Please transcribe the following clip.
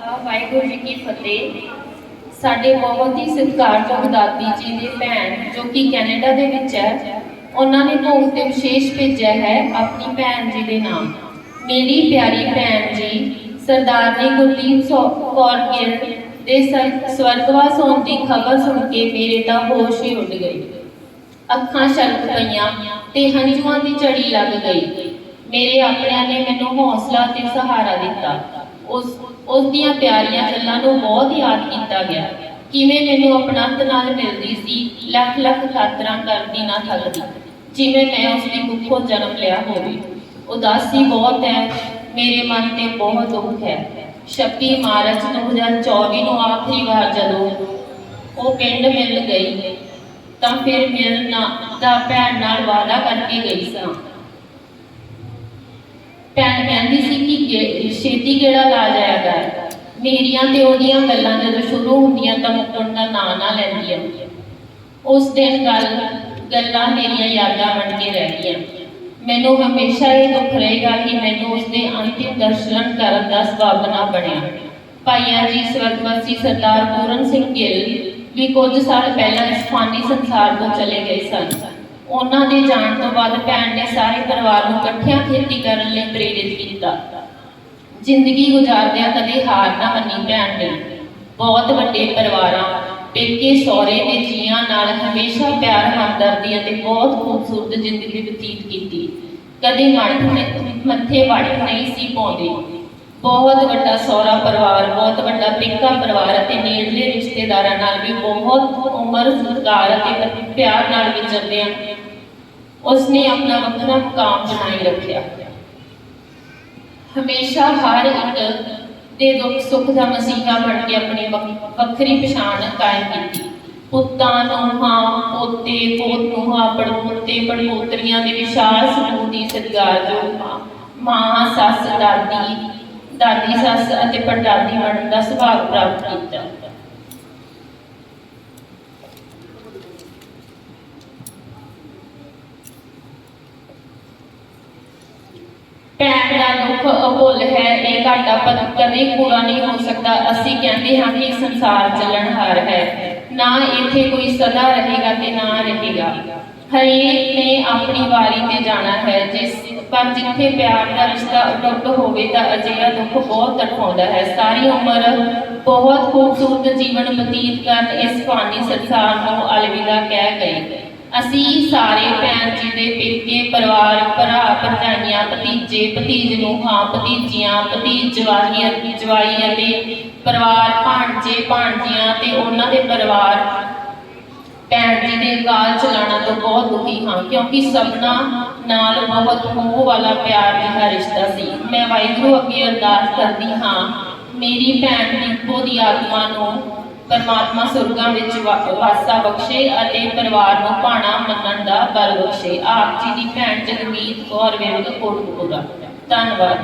ਖਾਲਸਾ, ਵਾਹਿਗੁਰੂ ਜੀ ਕੀ ਫਤਿਹ। ਸਾਡੇ ਬਹੁਤ ਹੀ ਸਤਿਕਾਰਯੋਗ ਦਾਦੀ ਜੀ ਦੀ ਭੈਣ ਜੋ ਕਿ ਕੈਨੇਡਾ ਦੇ ਵਿੱਚ ਹੈ ਉਹਨਾਂ ਨੇ ਭੋਗ ਤੇ ਵਿਸ਼ੇਸ਼ ਭੇਜਿਆ ਹੈ ਆਪਣੀ ਭੈਣ ਜੀ ਦੇ ਨਾਮ। ਮੇਰੀ ਪਿਆਰੀ ਭੈਣ ਜੀ ਸਰਦਾਰਨੀ ਗੁਰਦੀਪ ਸੌ- ਕੌਰ ਗਿੱਲ ਦੇ ਸਵਰਗਵਾਸ ਹੋਣ ਦੀ ਖਬਰ ਸੁਣ ਕੇ ਮੇਰੇ ਤਾਂ ਹੋਸ਼ ਹੀ ਉੱਡ ਗਈ ਅੱਖਾਂ ਛਲਕ ਪਈਆਂ ਤੇ ਹੰਝੂਆਂ ਦੀ ਝੜੀ ਲੱਗ ਗਈ। ਮੇਰੇ ਆਪਣਿਆਂ ਨੇ ਮੈਨੂੰ ਹੌਸਲਾ ਤੇ ਸਹਾਰਾ ਦਿੱਤਾ। ਉਸ ਉਸ ਦੀਆਂ ਪਿਆਰੀਆਂ ਗੱਲਾਂ ਨੂੰ ਬਹੁਤ ਯਾਦ ਕੀਤਾ ਗਿਆ। ਕਿਵੇਂ ਮੈਨੂੰ ਆਪਣਤ ਨਾਲ ਮਿਲਦੀ ਸੀ, ਲੱਖ ਲੱਖ ਖਾਤਰਾਂ ਕਰਦੀ ਨਾ ਥੱਕਦੀ। ਜਿਵੇਂ ਮੈਂ ਉਸ ਦੀ ਕੁੱਖੋਂ ਜਨਮ ਲਿਆ ਹੋਵੇ। ਉਦਾਸੀ ਬਹੁਤ ਹੈ, ਮੇਰੇ ਮਨ ਤੇ ਬਹੁਤ ਦੁੱਖ ਹੈ। 26 ਮਾਰਚ 2024 ਨੂੰ ਆਖਰੀ ਵਾਰ ਜਦੋਂ ਉਹ ਪਿੰਡ ਮਿਲ ਗਈ, ਤਾਂ ਫਿਰ ਮਿਲਣਾ ਦਾ ਭੈਣ ਨਾਲ ਵਾਅਦਾ ਕਰਕੇ ਗਈ ਸਾਂ। ਭੈਣ ਕਹਿੰਦੀ ਸੀ ਕਿ ਛੇਤੀ ਗੇੜਾ ਲਾ ਜਾਇਆ ਕਰ। ਮੇਰੀਆਂ ਤੇ ਉਹਦੀਆਂ ਗੱਲਾਂ ਜਦੋਂ ਸ਼ੁਰੂ ਹੁੰਦੀਆਂ ਤਾਂ ਮੁੱਕਣ ਦਾ ਨਾਂ ਨਾ ਲੈਂਦੀਆਂ। ਉਸ ਦਿਨ ਗੱਲ, ਗੱਲਾਂ ਮੇਰੀਆਂ ਯਾਦਾਂ ਬਣ ਕੇ ਰਹਿ ਗਈਆਂ। ਮੈਨੂੰ ਹਮੇਸ਼ਾ ਇਹ ਦੁੱਖ ਰਹੇਗਾ ਕਿ ਮੈਨੂੰ ਉਸ ਦੇ ਅੰਤਿਮ ਦਰਸ਼ਨ ਕਰਨ ਦਾ ਸਬਬ ਨਾ ਬਣਿਆ। ਭਾਈਆ ਜੀ, ਸਵਰਗਵਾਸੀ ਸਰਦਾਰ ਪੂਰਨ ਸਿੰਘ ਗਿੱਲ ਵੀ ਕੁਝ ਸਾਲ ਪਹਿਲਾਂ ਇਸ ਫਾਨੀ ਸੰਸਾਰ ਤੋਂ ਚਲੇ ਗਏ ਸਨ। ਉਹਨਾਂ ਦੇ ਜਾਣ ਤੋਂ ਬਾਅਦ ਭੈਣ ਨੇ ਸਾਰੇ ਪਰਿਵਾਰ ਨੂੰ ਇਕੱਠਿਆਂ ਖੇਤੀ ਕਰਨ ਲਈ ਪ੍ਰੇਰਿਤ ਕੀਤਾ। ਜ਼ਿੰਦਗੀ ਗੁਜ਼ਾਰਦਿਆਂ ਕਦੇ ਹਾਰ ਨਾ ਮੰਨੀ ਭੈਣ ਨੇ। ਬਹੁਤ ਵੱਡੇ ਪਰਿਵਾਰਾਂ, ਪੇਕੇ ਸਹੁਰੇ ਦੇ ਜੀਆਂ ਨਾਲ ਹਮੇਸ਼ਾ ਪਿਆਰ, ਹਮਦਰਦੀ ਅਤੇ ਬਹੁਤ ਖੂਬਸੂਰਤ ਜ਼ਿੰਦਗੀ ਬਤੀਤ ਕੀਤੀ। ਕਦੇ ਮਨ ਮੱਥੇ ਵੜ ਨਹੀਂ ਸੀ ਪਾਉਂਦੇ। ਬਹੁਤ ਵੱਡਾ ਸਹੁਰਾ ਪਰਿਵਾਰ, ਬਹੁਤ ਵੱਡਾ ਪੇਕਾ ਪਰਿਵਾਰ ਅਤੇ ਨੇੜਲੇ ਰਿਸ਼ਤੇਦਾਰਾਂ ਨਾਲ ਵੀ ਬਹੁਤ ਉਮਰ, ਸਤਿਕਾਰ ਅਤੇ ਪਿਆਰ ਨਾਲ ਵਿਚਰਦਿਆਂ ਉਸਨੇ ਆਪਣਾ ਵੱਖਰਾ ਮੁਕਾਮ ਬਣਾਈ ਰੱਖਿਆ। ਹਮੇਸ਼ਾ ਹਰ ਇੱਕ ਦੇ ਦੁੱਖ ਸੁੱਖ ਦਾ ਮਸੀਹਾ ਬਣ ਕੇ ਆਪਣੀ ਵੱਖਰੀ ਪਛਾਣ ਕਾਇਮ ਕੀਤੀ। ਪੁੱਤਾਂ, ਨੂੰਹਾਂ, ਪੋਤੇ, ਪੋਤ ਪੜਪੋਤੇ ਪੜਪੋਤਰੀਆਂ ਦੇ ਵਿਸ਼ਾਲ ਸਮੂਹ ਦੀ ਸਤਿਕਾਰਯੋਗ ਮਾਂ ਮਾਂ, ਸੱਸ, ਦਾਦੀ ਦਾਦੀ, ਸੱਸ ਅਤੇ ਪੜਦਾਦੀ ਬਣਨ ਦਾ ਸੁਭਾਗ ਪ੍ਰਾਪਤ ਕੀਤਾ। ਭੈਣ ਅਭੁੱਲ ਹੈ, ਇਹ ਘਾਟਾ ਪਰ ਕਦੇ ਪੂਰਾ ਨਹੀਂ ਹੋ ਸਕਦਾ। ਅਸੀਂ ਕਹਿੰਦੇ ਹਾਂ ਕਿ ਸੰਸਾਰ ਚੱਲਣਹਾਰ ਹੈ। ਨਾ ਇੱਥੇ ਕੋਈ ਸਦਾ ਰਹੇਗਾ ਤੇ ਨਾ ਰਹੇਗਾ। ਹਰੇਕ ਨੇ ਆਪਣੀ ਵਾਰੀ ਤੇ ਜਾਣਾ ਹੈ। ਜਿਸ, ਪਰ ਜਿੱਥੇ ਪਿਆਰ ਦਾ ਰਿਸ਼ਤਾ ਅਟੁੱਟ ਹੋਵੇ ਤਾਂ ਅਜਿਹਾ ਦੁੱਖ ਬਹੁਤ ਤੜਫਾਉਂਦਾ ਹੈ। ਸਾਰੀ ਉਮਰ ਬਹੁਤ ਖੂਬਸੂਰਤ ਜੀਵਨ ਬਤੀਤ ਕਰਨ ਇਸ ਫਾਨੀ ਸੰਸਾਰ ਨੂੰ ਅਲਵਿਦਾ ਕਹਿ ਗਏ ਅਸੀਂ ਸਾਰੇ ਭੈਣ ਜੀ ਦੇ ਪੇਕੇ, ਪਰਿਵਾਰ, ਭਰਾ, ਭਰਜਾਈਆਂ, ਭਤੀਜੇ, ਭਤੀਜ ਨੂੰ, ਹਾਂ, ਭਤੀਜੀਆਂ, ਭਤੀਜ ਜਵਾਈਆਂ ਜਵਾਈ ਅਤੇ ਪਰਿਵਾਰ, ਭਾਣਜੇ, ਭਾਣਜੀਆਂ ਤੇ ਉਹਨਾਂ ਦੇ ਪਰਿਵਾਰ ਭੈਣ ਜੀ ਦੇ ਕਾਲ ਚਲਾਣਾ ਤੋਂ ਬਹੁਤ ਦੁਖੀ ਹਾਂ, ਕਿਉਂਕਿ ਸਭਨਾ ਨਾਲ ਬਹੁਤ ਮੋਹ ਵਾਲਾ, ਪਿਆਰ ਜਿਹਾ ਰਿਸ਼ਤਾ ਸੀ। ਮੈਂ ਵਾਹਿਗੁਰੂ ਅੱਗੇ ਅਰਦਾਸ ਕਰਦੀ ਹਾਂ, ਮੇਰੀ ਭੈਣ ਨਿੱਕੋ ਦੀ ਆਤਮਾ ਨੂੰ ਪਰਮਾਤਮਾ ਸੁਰਗਾਂ ਵਿੱਚ ਵਾਸਾ ਬਖਸ਼ੇ ਅਤੇ ਪਰਿਵਾਰ ਨੂੰ ਭਾਣਾ ਮੰਨਣ ਦਾ ਬਲ ਬਖਸ਼ੇ। ਆਪ ਜੀ ਦੀ ਭੈਣ ਜਗਮੀਤ ਕੌਰ, ਵਿਰਗ ਕੋਟਪੁਰਾ ਧੰਨਵਾਦ।